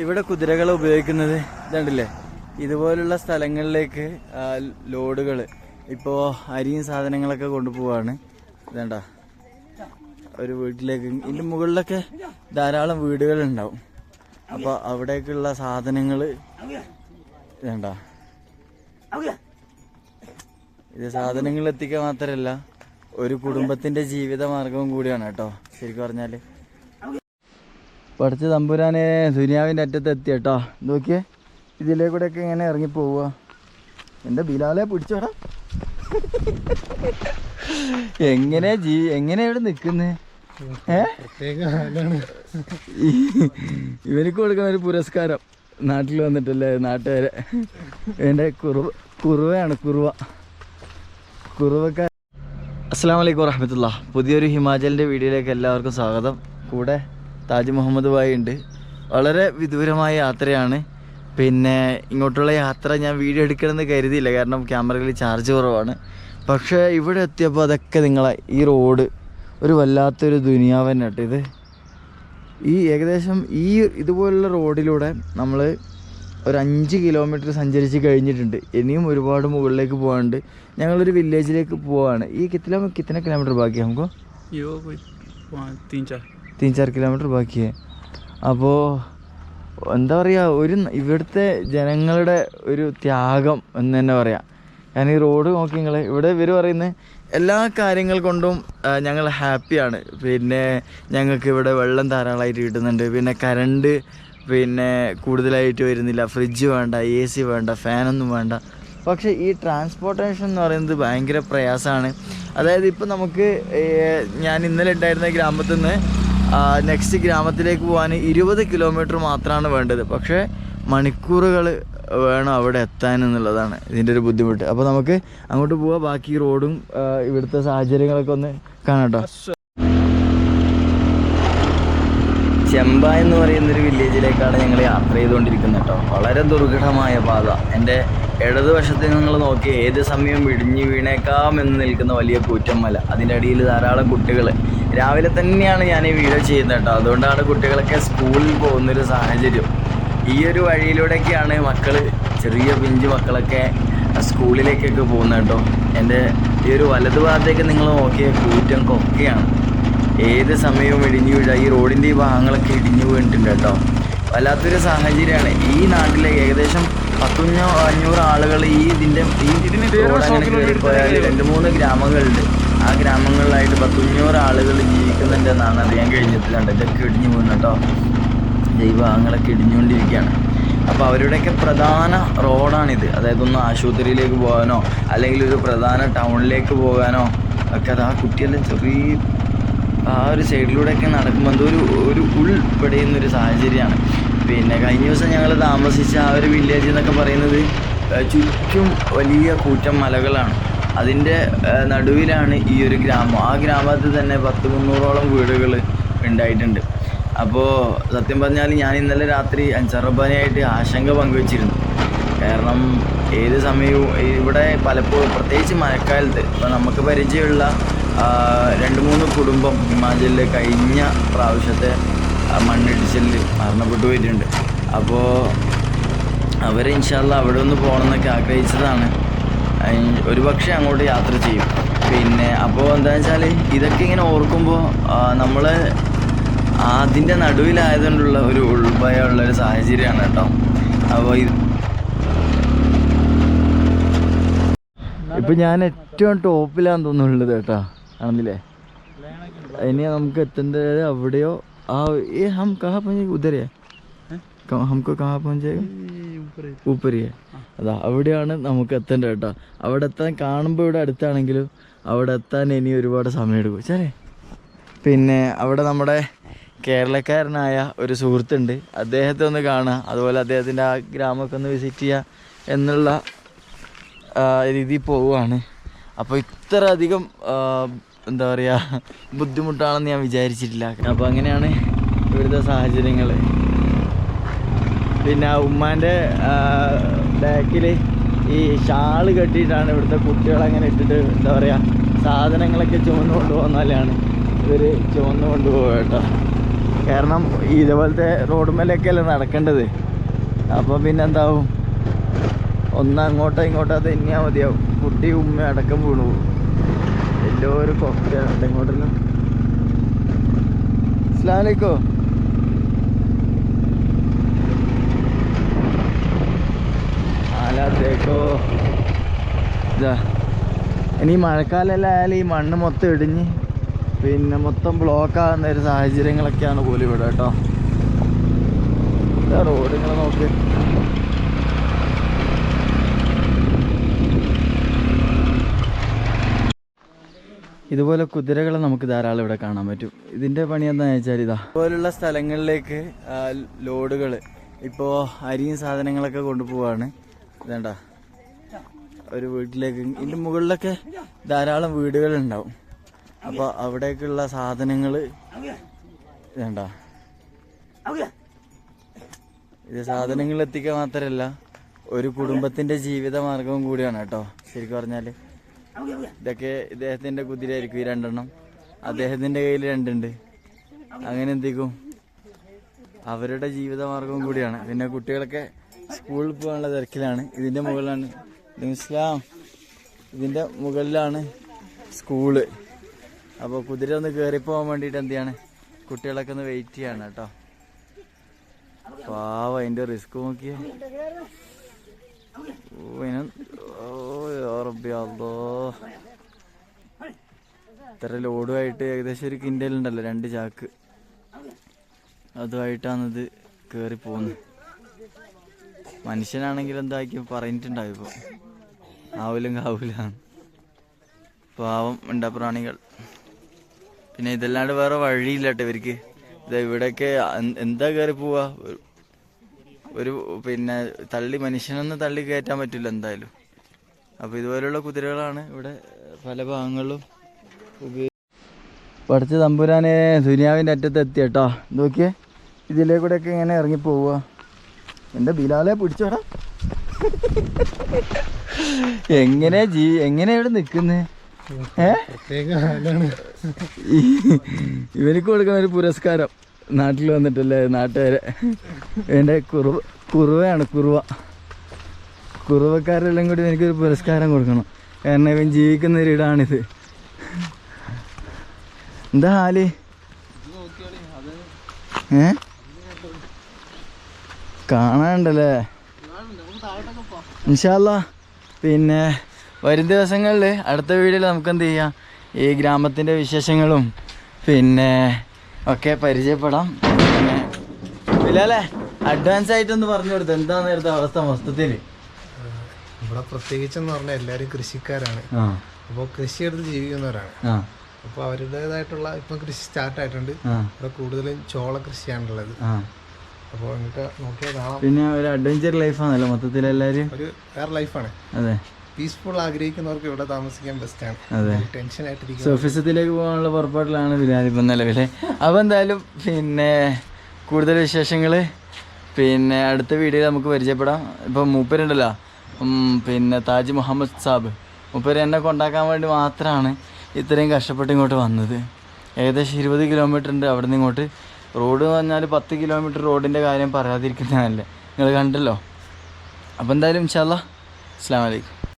ഇവിടെ കുതിരകളെ ഉപയോഗിക്കുന്നത് ഇതുണ്ടല്ലേ? ഇതുപോലുള്ള സ്ഥലങ്ങളിലേക്ക് ലോഡുകൾ ഇപ്പോൾ അരിയും സാധനങ്ങളൊക്കെ കൊണ്ടുപോവാണ്. ഇതണ്ട? ഒരു വീട്ടിലേക്ക്. ഇതിന്റെ മുകളിലൊക്കെ ധാരാളം വീടുകൾ ഉണ്ടാവും അപ്പോൾ അവിടേക്കുള്ള സാധനങ്ങൾ ഇതണ്ട? ഇത് സാധനങ്ങൾ എത്തിക്കുക മാത്രമല്ല ഒരു കുടുംബത്തിന്റെ ജീവിത മാർഗവും കൂടിയാണ് കേട്ടോ. ശരിക്കും പറഞ്ഞാൽ. പഠിച്ച തമ്പുരാനെ ദുനിയാവിന്റെ അറ്റത്ത് എത്തി കേട്ടോ. നോക്കിയേ ഇതിലേ കൂടെ ഒക്കെ ഇങ്ങനെ ഇറങ്ങി പോവുക. എന്റെ ബിലാലെ പിടിച്ചോടാ. എങ്ങനെ ജീ എങ്ങനെ ഇവിടെ നിൽക്കുന്നേ? ഇവനിക്ക് കൊടുക്കുന്ന ഒരു പുരസ്കാരം. നാട്ടിൽ വന്നിട്ടല്ലേ നാട്ടുകാരെ. എന്റെ കുറുവ കുറുവയാണ് കുറുവ. കുറുവക്കാർ അസ്സാം വലൈക്കും വറഹമത്തുള്ള പുതിയൊരു ഹിമാചലിന്റെ വീഡിയോയിലേക്ക് എല്ലാവർക്കും സ്വാഗതം. കൂടെ താജ് മുഹമ്മദ് ഉണ്ട്. വളരെ വിദൂരമായ യാത്രയാണ്. പിന്നെ ഇങ്ങോട്ടുള്ള യാത്ര ഞാൻ വീഡിയോ എടുക്കണമെന്ന് കരുതിയില്ല. കാരണം ക്യാമറയിൽ ചാർജ് കുറവാണ്. പക്ഷേ ഇവിടെ എത്തിയപ്പോൾ അതൊക്കെ നിങ്ങളെ ഈ റോഡ് ഒരു വല്ലാത്തൊരു ദുനിയാവന്നെ കേട്ടോ ഇത്. ഈ ഏകദേശം ഈ ഇതുപോലുള്ള റോഡിലൂടെ നമ്മൾ ഒരു അഞ്ച് കിലോമീറ്റർ സഞ്ചരിച്ച് കഴിഞ്ഞിട്ടുണ്ട്. ഇനിയും ഒരുപാട് മുകളിലേക്ക് പോകാണ്ട് ഞങ്ങളൊരു വില്ലേജിലേക്ക് പോവാണ്. ഈ കിത്തിലാകുമ്പോൾ കിത്തന കിലോമീറ്റർ ബാക്കി നമുക്ക് तीन चार तीन चार കിലോമീറ്റർ ബാക്കിയേ അപ്പോൾ എന്താ പറയുക ഒരു ന- ഇവിടുത്തെ ജനങ്ങളുടെ ഒരു ത്യാഗം എന്ന് തന്നെ പറയാം കാരണം ഈ റോഡ് നോക്കി നിങ്ങൾ ഇവിടെ ഇവർ പറയുന്നത് എല്ലാ കാര്യങ്ങൾ കൊണ്ടും ഞങ്ങൾ ഹാപ്പിയാണ് പിന്നെ ഞങ്ങൾക്ക് ഇവിടെ വെള്ളം ധാരാളമായിട്ട് കിട്ടുന്നുണ്ട് പിന്നെ കറണ്ട് പിന്നെ കൂടുതലായിട്ട് വരുന്നില്ല ഫ്രിഡ്ജ് വേണ്ട എ സി വേണ്ട ഫാനൊന്നും വേണ്ട പക്ഷേ ഈ ട്രാൻസ്പോർട്ടേഷൻ എന്ന് പറയുന്നത് ഭയങ്കര പ്രയാസമാണ് അതായത് ഇപ്പം നമുക്ക് ഏർ, ഞാൻ ഇന്നലെ ഉണ്ടായിരുന്ന ഗ്രാമത്തിൽ നിന്ന് നെക്സ്റ്റ് ഗ്രാമത്തിലേക്ക് പോകാൻ ഇരുപത് കിലോമീറ്റർ മാത്രമാണ് വേണ്ടത്. പക്ഷേ മണിക്കൂറുകൾ വേണം അവിടെ എത്താൻ എന്നുള്ളതാണ് ഇതിന്റെ ഒരു ബുദ്ധിമുട്ട്. അപ്പോൾ നമുക്ക് അങ്ങോട്ട് പോവാം. ബാക്കി റോഡും ഇവിടുത്തെ സാഹചര്യങ്ങളൊക്കെ ഒന്ന് കാണട്ടോ ചെമ്പ എന്ന് പറയുന്ന ഒരു വില്ലേജിലേക്കാണ് ഞങ്ങൾ യാത്ര ചെയ്തുകൊണ്ടിരിക്കുന്നത് കേട്ടോ. വളരെ ദുർഘടമായ പാത. എന്റെ ഇടതുവശത്ത് നിങ്ങൾ നോക്കി ഏത് സമയം ഇടിഞ്ഞു വീണേക്കാം എന്ന് നിൽക്കുന്ന വലിയ കൂറ്റമ്മല. അതിന്റെ അടിയിൽ ധാരാളം കുട്ടികൾ രാവിലെ തന്നെയാണ് ഞാൻ ഈ വീഡിയോ ചെയ്യുന്നത് കേട്ടോ. അതുകൊണ്ടാണ് കുട്ടികളൊക്കെ സ്കൂളിൽ പോകുന്നൊരു സാഹചര്യം. ഈ ഒരു വഴിയിലൂടെയൊക്കെയാണ് മക്കൾ ചെറിയ പിഞ്ചു മക്കളൊക്കെ സ്കൂളിലേക്കൊക്കെ പോകുന്നത് കേട്ടോ. എന്റെ ഈ ഒരു വലതുഭാഗത്തേക്ക് നിങ്ങൾ നോക്കിയ കൂറ്റം കൊക്കയാണ്. ഏത് സമയവും ഇടിഞ്ഞു വീഴുക ഈ റോഡിന്റെ ഈ ഭാഗങ്ങളൊക്കെ ഇടിഞ്ഞു വീണിട്ടുണ്ട് കേട്ടോ. വല്ലാത്തൊരു സാഹചര്യമാണ്. ഈ നാട്ടിലെ ഏകദേശം പത്തുഞ്ഞോ അഞ്ഞൂറ് ആളുകൾ ഈ ഇതിന്റെ ഈ രണ്ട് മൂന്ന് ഗ്രാമങ്ങളുണ്ട്. ആ ഗ്രാമങ്ങളിലായിട്ട് പത്തുഞ്ഞൂറ് ആളുകൾ ജീവിക്കുന്നുണ്ടെന്നാണ് അറിയാൻ കഴിഞ്ഞത്. കണ്ടോ? ഇതൊക്കെ ഇടിഞ്ഞു വീണു കേട്ടോ. ഈ ഭാഗങ്ങളൊക്കെ ഇടിഞ്ഞുകൊണ്ടിരിക്കുകയാണ്. അപ്പോൾ അവരുടെയൊക്കെ പ്രധാന റോഡാണിത്. അതായത് ഒന്ന് ആശുപത്രിയിലേക്ക് പോകാനോ അല്ലെങ്കിൽ ഒരു പ്രധാന ടൗണിലേക്ക് പോകാനോ ഒക്കെ അത് ആ കുട്ടിയെല്ലാം ചെറിയ ആ ഒരു സൈഡിലൂടെയൊക്കെ നടക്കുമ്പോൾ എന്തോ ഒരു ഒരു ഉൾപ്പെടെയുന്നൊരു സാഹചര്യമാണ്. പിന്നെ കഴിഞ്ഞ ദിവസം ഞങ്ങൾ താമസിച്ച ആ ഒരു വില്ലേജ് എന്നൊക്കെ പറയുന്നത് ചുറ്റും വലിയ കൂറ്റം മലകളാണ്. അതിന്റെ നടുവിലാണ് ഈ ഒരു ഗ്രാമം. ആ ഗ്രാമത്തിൽ തന്നെ പത്ത് മുന്നൂറോളം വീടുകൾ ഉണ്ടായിട്ടുണ്ട്. അപ്പോൾ സത്യം പറഞ്ഞാൽ ഞാൻ ഇന്നലെ രാത്രി അഞ്ചറബാനായിട്ട് ആശങ്ക പങ്കുവച്ചിരുന്നു. കാരണം ഏത് സമയവും ഇവിടെ പലപ്പോഴും പ്രത്യേകിച്ച് മഴക്കാലത്ത് ഇപ്പോൾ നമുക്ക് പരിചയമുള്ള രണ്ട് മൂന്ന് കുടുംബം ഹിമാചലിൽ കഴിഞ്ഞ പ്രാവശ്യത്തെ മണ്ണിടിച്ചിലിൽ മരണപ്പെട്ടു പോയിട്ടുണ്ട്. അപ്പോൾ അവർ ഇൻഷാല്ല അവിടെ ഒന്ന് പോകണമെന്നൊക്കെ ആഗ്രഹിച്ചതാണ്. ഒരുപക്ഷെ അങ്ങോട്ട് യാത്ര ചെയ്യും. പിന്നെ അപ്പോൾ എന്താണെന്ന് വെച്ചാൽ ഇതൊക്കെ ഇങ്ങനെ ഓർക്കുമ്പോൾ നമ്മൾ അതിന്റെ നടുവിലായതുകൊണ്ടുള്ള ഒരു ഉൾഭയമുള്ള ഒരു സാഹചര്യമാണ് കേട്ടോ. അപ്പോൾ ഇത് ഇപ്പം ഞാൻ ഏറ്റവും ടോപ്പിലാന്ന് തോന്നുന്നുള്ളത് കേട്ടോ ആണെന്നില്ലേ ഇനി നമുക്ക് എത്തേണ്ടത് അവിടെയോ? ആ ഏ ഹം കഹാ പഞ്ഞ ഉധർ है ക- हमको कहाँ पहुंचेगा ഊപ്പരി അതാ അവിടെയാണ് നമുക്ക് എത്തേണ്ടത് കേട്ടോ അവിടെ എത്താൻ കാണുമ്പോൾ ഇവിടെ അടുത്താണെങ്കിലും അവിടെ എത്താൻ ഇനി ഒരുപാട് സമയം എടുക്കും ചേ പിന്നെ അവിടെ നമ്മുടെ കേരളക്കാരനായ ഒരു സുഹൃത്തുണ്ട് അദ്ദേഹത്തെ ഒന്ന് കാണുക അതുപോലെ അദ്ദേഹത്തിൻ്റെ ആ ഗ്രാമമൊക്കെ ഒന്ന് വിസിറ്റ് ചെയ്യുക എന്നുള്ള ആ, രീതിയിൽ പോവുകയാണ് അപ്പോൾ ഇത്ര അധികം ആ, എന്താ പറയുക ബുദ്ധിമുട്ടാണെന്ന് ഞാൻ വിചാരിച്ചിട്ടില്ല അപ്പോൾ അങ്ങനെയാണ് ഇവിടുത്തെ സാഹചര്യങ്ങൾ പിന്നെ ഉമ്മാന്റെ ബാക്കിൽ ഈ ഷാൾ കെട്ടിയിട്ടാണ് ഇവിടുത്തെ കുട്ടികളങ്ങനെ ഇട്ടിട്ട് എന്താ പറയുക സാധനങ്ങളൊക്കെ ചുമന്ന് കൊണ്ടുപോകുന്നാലാണ് ഇവർ ചുമന്ന് കൊണ്ടുപോകുക കേട്ടോ. കാരണം ഇതുപോലത്തെ റോഡ് മേലൊക്കെയല്ലേ നടക്കേണ്ടത്. അപ്പോൾ പിന്നെ എന്താവും ഒന്ന് അങ്ങോട്ടോ ഇങ്ങോട്ടോ തന്നെയാൽ മതിയാവും. കുട്ടി ഉമ്മ അടക്കം വീണു. പോകും എല്ലാവരും കൊക്കയുണ്ട് ഇങ്ങോട്ടെല്ലാം അസ്ലാമലൈക്കോ ആലാത്തേക്കോ ഇതാ. ഇനി മഴക്കാലമെല്ലാം ഈ മണ്ണ് മൊത്തം ഇടിഞ്ഞ് പിന്നെ മൊത്തം ബ്ലോക്ക് ആകുന്ന ഒരു സാഹചര്യങ്ങളൊക്കെയാണ് പോലും ഇവിടെ കേട്ടോ റോഡ് നോക്ക്. ഇതുപോലെ കുതിരകളെ നമുക്ക് ധാരാളം ഇവിടെ കാണാൻ പറ്റും. ഇതിന്റെ പണി എന്താണെന്ന് വെച്ചാൽ ഇതാ. ഇതുപോലുള്ള സ്ഥലങ്ങളിലേക്ക് ലോഡുകൾ ഇപ്പോൾ അരിയും സാധനങ്ങളൊക്കെ കൊണ്ടുപോവാണ്. ഇതേണ്ട. ഒരു വീട്ടിലേക്ക് ഇതിന്റെ മുകളിലൊക്കെ ധാരാളം വീടുകൾ ഉണ്ടാവും അപ്പോൾ അവിടേക്കുള്ള സാധനങ്ങൾ വേണ്ട. ഇത് സാധനങ്ങൾ എത്തിക്കുക മാത്രമല്ല ഒരു കുടുംബത്തിന്റെ ജീവിത മാർഗവും കൂടിയാണ് കേട്ടോ. ശരിക്കും പറഞ്ഞാൽ ഇതൊക്കെ ഇദ്ദേഹത്തിന്റെ കുതിരയായിരിക്കും ഈ രണ്ടെണ്ണം. അദ്ദേഹത്തിന്റെ കയ്യിൽ രണ്ടുണ്ട്. അങ്ങനെ എന്തിക്കും? അവരുടെ ജീവിത മാർഗവും കൂടിയാണ്. പിന്നെ കുട്ടികളൊക്കെ സ്കൂളിൽ പോകാനുള്ള തിരക്കിലാണ്. ഇതിന്റെ മുകളിലാണ് ഇസ്ലാം ഇതിന്റെ മുകളിലാണ് സ്കൂൾ അപ്പോൾ കുതിര ഒന്ന് കയറി പോകാൻ വേണ്ടിയിട്ട് എന്ത് കുട്ടികളൊക്കെ ഒന്ന് വെയിറ്റ് ചെയ്യാണ് കേട്ടോ. പാവ അതിന്റെ റിസ്ക് നോക്കിയേ. ഓ ഇത്ര ലോഡുമായിട്ട് ഏകദേശം ഒരു കിൻഡൽ ഉണ്ടല്ലോ രണ്ട് ചാക്ക്. അതുമായിട്ടാണ് ഇത് കയറി പോകുന്നത്. മനുഷ്യനാണെങ്കിൽ എന്താക്കി പറഞ്ഞിട്ടുണ്ടാവും ഇപ്പോൾ ആവലും കാവൂലാണ് പാവം ഉണ്ടാ പ്രാണികൾ. പിന്നെ ഇതല്ലാണ്ട് വേറെ വഴിയില്ല ഇവർക്ക്. ഇത് ഇവിടെയൊക്കെ എന്താ കയറി പോവാ? ഒരു- പിന്നെ തള്ളി മനുഷ്യനൊന്നും തള്ളി കയറ്റാൻ പറ്റില്ല എന്തായാലും. അപ്പൊ ഇതുപോലുള്ള കുതിരകളാണ് ഇവിടെ പല ഭാഗങ്ങളിലും പഠിച്ച തമ്പുരാനെ ദുനിയാവിന്റെ അറ്റത്ത് എത്തിയട്ടോ നോക്കിയേ. ഇതിലേ കൂടെയൊക്കെ ഇങ്ങനെ ഇറങ്ങി എന്റെ ബിലാലെ പിടിച്ചോടാ. എങ്ങനെ ജീ എങ്ങനെ ഇവിടെ ഈ- ഇവനിക്ക് കൊടുക്കുന്ന ഒരു പുരസ്കാരം നാട്ടിൽ വന്നിട്ടല്ലേ നാട്ടുകാരെ. എന്റെ കുറുവ കുറുവയാണ് കുറുവ. കുറുവക്കാരെല്ലാം കൂടി എനിക്കൊരു പുരസ്കാരം കൊടുക്കണം. കാരണം ഇവൻ ജീവിക്കുന്ന ഒരിടാണിത് എന്താ ഹാൽ? ഏ? കാണാനുണ്ടല്ലേ? ഇൻഷാല്ല പിന്നെ വരും ദിവസങ്ങളിൽ അടുത്ത വീഡിയോയിൽ നമുക്ക് എന്ത് ചെയ്യാം? ഈ ഗ്രാമത്തിന്റെ വിശേഷങ്ങളും പിന്നെ ഒക്കെ പരിചയപ്പെടാം. പിന്നെ ബിലാലെ അഡ്വാൻസ് ആയിട്ടൊന്ന് പറഞ്ഞു കൊടുത്തു. എന്താണ് നേരത്തെ അവസ്ഥ മൊത്തത്തിൽ ഇവിടെ പ്രത്യേകിച്ച് എന്ന് പറഞ്ഞാൽ എല്ലാവരും കൃഷിക്കാരാണ് അപ്പോൾ കൃഷിയെടുത്ത് ജീവിക്കുന്നവരാണ്. അപ്പോൾ അവരുടേതായിട്ടുള്ള ഇപ്പം കൃഷി സ്റ്റാർട്ടായിട്ടുണ്ട് ഇവിടെ കൂടുതലും ചോള കൃഷിയാണുള്ളത്. അപ്പോൾ നിങ്ങൾക്ക് നോക്കിയാൽ കാണാം. പിന്നെ ഒരു അഡ്വഞ്ചർ ലൈഫാണല്ലോ മൊത്തത്തിൽ എല്ലാരും ഒരു വേറെ ലൈഫാണ് അതെ. പീസ്ഫുൾ ആഗ്രഹിക്കുന്നവർക്ക് ഇവിടെ താമസിക്കാൻ ബെസ്റ്റാണ് അതെ. ടെൻഷൻ ആയിട്ടിരിക്കും സോഫീസത്തിലേക്ക് പോകാനുള്ള പുറപ്പാടിലാണ് ബിലാൽ ഇപ്പം നിലവിലെ അപ്പോൾ എന്തായാലും പിന്നെ കൂടുതൽ വിശേഷങ്ങൾ പിന്നെ അടുത്ത വീഡിയോയിൽ നമുക്ക് പരിചയപ്പെടാം. ഇപ്പം മൂപ്പരുണ്ടല്ലോ പിന്നെ താജ് മുഹമ്മദ് സാബ്. മൂപ്പര് എന്നെ കൊണ്ടാക്കാൻ വേണ്ടി മാത്രമാണ് ഇത്രയും കഷ്ടപ്പെട്ട് ഇങ്ങോട്ട് വന്നത്. ഏകദേശം ഇരുപത് കിലോമീറ്റർ ഉണ്ട് അവിടെ നിന്ന് ഇങ്ങോട്ട്. റോഡ് എന്ന് പറഞ്ഞാൽ പത്ത് കിലോമീറ്റർ റോഡിന്റെ കാര്യം പറയാതിരിക്കുന്നതല്ലേ. നിങ്ങൾ കണ്ടല്ലോ? അപ്പോൾ എന്തായാലും ഇൻഷാല്ല അസ്സാം വലൈക്കും